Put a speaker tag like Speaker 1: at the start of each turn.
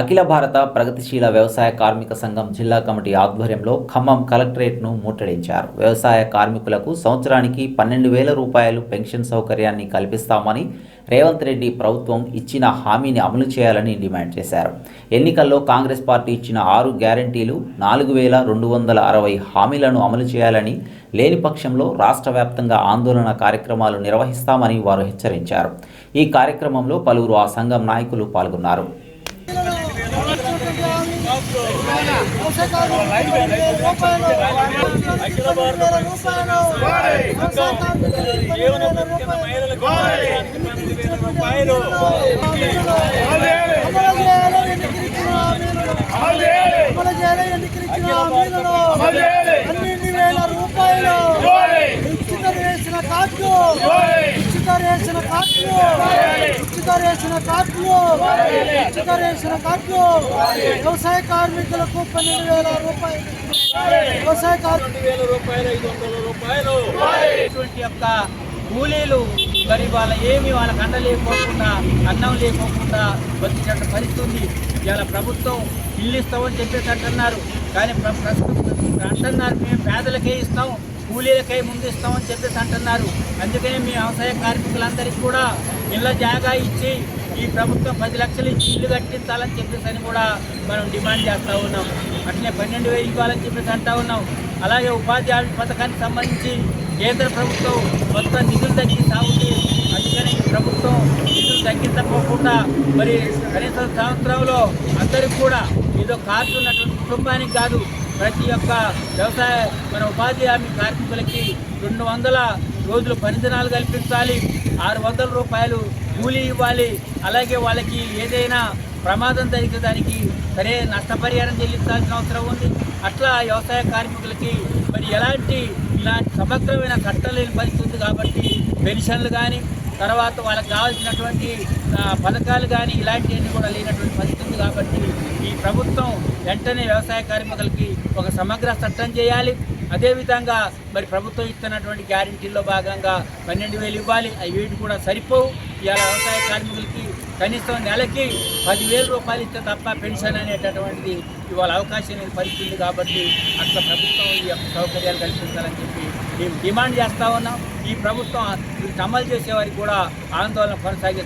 Speaker 1: అఖిల భారత ప్రగతిశీల వ్యవసాయ కార్మిక సంఘం జిల్లా కమిటీ ఆధ్వర్యంలో ఖమ్మం కలెక్టరేట్ను ముట్టడించారు. వ్యవసాయ కార్మికులకు సంవత్సరానికి పన్నెండు వేల రూపాయలు పెన్షన్ సౌకర్యాన్ని కల్పిస్తామని రేవంత్ రెడ్డి ప్రభుత్వం ఇచ్చిన హామీని అమలు చేయాలని డిమాండ్ చేశారు. ఎన్నికల్లో కాంగ్రెస్ పార్టీ ఇచ్చిన ఆరు గ్యారంటీలు నాలుగు వేల రెండు వందల అరవై హామీలను అమలు చేయాలని లేని పక్షంలో రాష్ట్ర వ్యాప్తంగా ఆందోళన కార్యక్రమాలు నిర్వహిస్తామని వారు హెచ్చరించారు. ఈ కార్యక్రమంలో పలువురు ఆ సంఘం నాయకులు పాల్గొన్నారు.
Speaker 2: వేల రూపాయలు ఉచిత రేషన్ కార్డు. ఉచిత రేషన్ కార్డు. ఇచ్చికరేసిన కార్డులు కార్డు కార్డులు వ్యవసాయ కార్మికులకు పన్నెండు వేల రూపాయలు. వ్యవసాయ కార్మికులు
Speaker 3: వేల రూపాయలు ఐదు వందల రూపాయలు. ఇటువంటి యొక్క కూలీలు మరి వాళ్ళ ఏమి వాళ్ళ కండ లేకోకుండా అన్నం లేకోకుండా బతికినట్టు పరిస్థితుంది. ఇవాళ ప్రభుత్వం ఇల్లు ఇస్తామని చెప్పేసి అంటున్నారు కానీ ప్రస్తుతం అంటున్నారు మేము పేదలకే ఇస్తాం. కూలీలకే ముందు ఇస్తామని చెప్పేసి అంటున్నారు. అందుకని మీ వ్యవసాయ కార్మికులందరికీ కూడా ఇళ్ళ జాగా ఇచ్చి ఈ ప్రభుత్వం పది లక్షలు ఇచ్చి ఇల్లు కట్టించాలని చెప్పేసి అని కూడా మనం డిమాండ్ చేస్తూ ఉన్నాం. అట్లే పన్నెండు వేలు ఇవ్వాలని చెప్పేసి అంటూ ఉన్నాం. అలాగే ఉపాధి హామీ పథకానికి సంబంధించి కేంద్ర ప్రభుత్వం కొంత నిధులు తగ్గిస్తూ ఉంది. అందుకని ఈ ప్రభుత్వం నిధులు తగ్గించకపోకుండా మరి కనీసం సంవత్సరంలో అందరికి కూడా ఏదో కార్డు ఉన్నటువంటి కుటుంబానికి కాదు ప్రతి ఒక్క వ్యవసాయ మన ఉపాధి హామీ కార్మికులకి రెండు వందల రోజులు పనిదినాలు కల్పించాలి. ఆరు వందల రూపాయలు కూలీ ఇవ్వాలి. అలాగే వాళ్ళకి ఏదైనా ప్రమాదం జరిగితే దానికి సరే నష్టపరిహారం చెల్లించాల్సిన అవసరం ఉంది. అట్లా వ్యవసాయ కార్మికులకి మరి ఎలాంటి ఇలాంటి సమగ్రమైన కట్టలేని పరిస్థితి కాబట్టి పెన్షన్లు కానీ తర్వాత వాళ్ళకి కావాల్సినటువంటి పథకాలు కానీ ఇలాంటివన్నీ కూడా లేనటువంటి పరిస్థితి కాబట్టి ఈ ప్రభుత్వం వెంటనే వ్యవసాయ కార్మికులకి ఒక సమగ్ర చట్టం చేయాలి. అదేవిధంగా మరి ప్రభుత్వం ఇస్తున్నటువంటి గ్యారంటీల్లో భాగంగా పన్నెండు వేలు ఇవ్వాలి. అవి వేటి కూడా సరిపోవు. ఇవాళ వ్యవసాయ కార్మికులకి కనీసం నెలకి పదివేల రూపాయలు ఇస్తే తప్ప పెన్షన్ అనేటటువంటిది ఇవాళ అవకాశం లేని పరిస్థితి కాబట్టి అట్లా ప్రభుత్వం ఈ యొక్క సౌకర్యాలు కల్పించాలని చెప్పి మేము డిమాండ్ చేస్తా ఉన్నాం. ఈ ప్రభుత్వం వీటిని అమలు చేసే వారికి కూడా ఆందోళన కొనసాగే